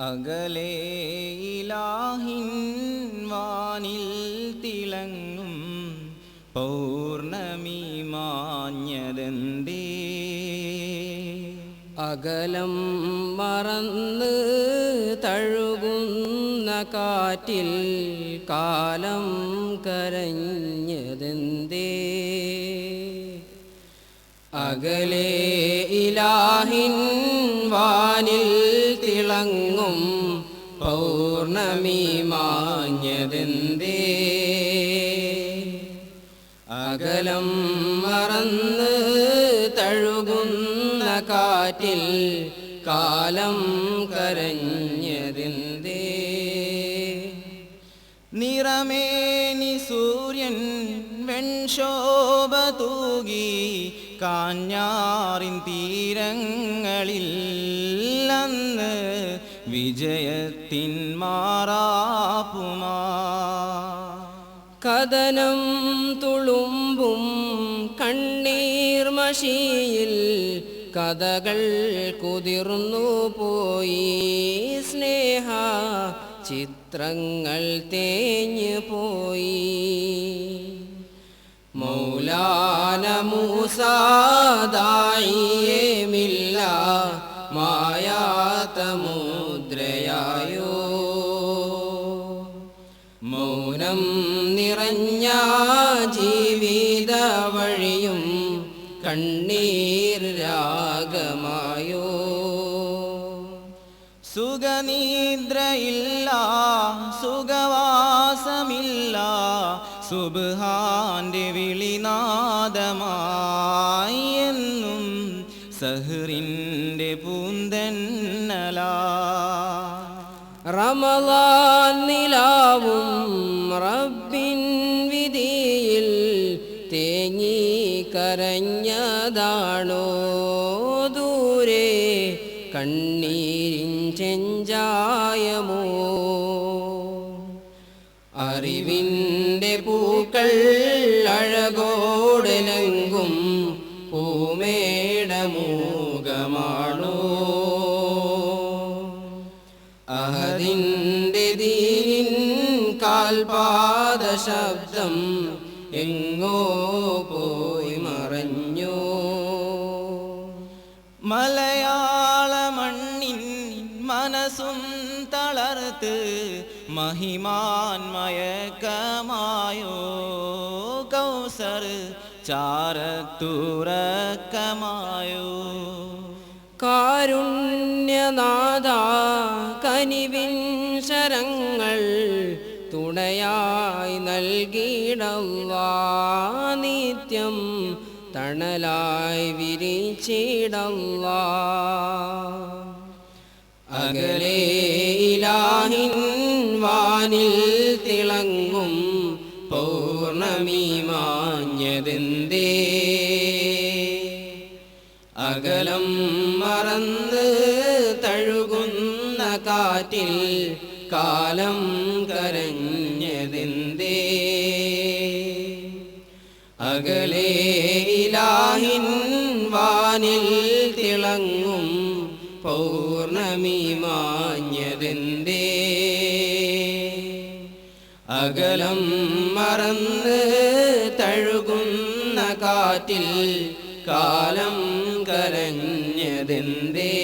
അകലെ ഇലാഹിൻ വാനിൽ തിളങ്ങും പൗർണമി മാഞ്ഞതെന്തേ അകലം മറന്ന് തഴുകുന്ന കാറ്റിൽ കാലം കരഞ്ഞതെന്തേ? അകലെ ഇലാഹിൻ വാനിൽ തിളങ്ങും പൗർണമി മാഞ്ഞതെന്തേ അകലം മറന്ന് തഴുകുന്ന കാറ്റിൽ കാലം കരഞ്ഞതെന്തേ? നിറമേനി സൂര്യൻ വെൺശോഭ തൂകി കാഞ്ഞാറിൻ തീരങ്ങളിൽ അന്ന് വിജയത്തിൻ മാറാപ്പുമാ. കഥനം തുളുമ്പും കണ്ണീർ മഷിയിൽ കഥകൾ കുതിർന്നു പോയി. സ്നേഹ ചിത്രങ്ങൾ തേഞ്ഞു പോയി. മൗലാന മൂസാദായിയെ മുദ്രയായോ മൗനം നിറഞ്ഞ ജീവിത വഴിയും കണ്ണീർ രാഗമായോ? സുഖനിദ്രയില്ല സുഖവാസമില്ല സുബാന്റെ വിളിനാദമായി റമലാൻ റബ്ബിൻ വിധിയിൽ തേങ്ങി കരഞ്ഞതാണോ ദൂരെ കണ്ണീരിൻ ചെഞ്ചായമോ? അറിവിന്റെ പൂക്കൾ അഴകോടലങ്കും പൂമേടമൂകമാണോ? കാൽപാദ ശബ്ദം എങ്ങോ പോയി മറഞ്ഞു. മലയാള മണ്ണിൻ മനസ്സും തളർത്ത് മഹിമാന്മയക്കമായോ കൗസർ ചാരത്തുറക്കമായോ. കാരുണ്യനാഥ കനിവിൻ ശരങ്ങൾ തുണയായി നൽകിയിടവാ നിത്യം തണലായി വിരിച്ചിടവാ. അകലേലാഹിൻ വാനിൽ തിളങ്ങും പൗർണമി മാഞ്ഞതെന്തേ അകലം മറന്ന് തഴുകുന്ന കാറ്റിൽ കാലം കരഞ്ഞതിന്തേ? അകലെ ഇലാഹിൻ വാനിൽ തിളങ്ങും പൗർണമി മാഞ്ഞതിന്തേ? അകലം മറന്ന് തഴുകുന്ന കാറ്റിൽ കാലം കരഞ്ഞതെന്തേ?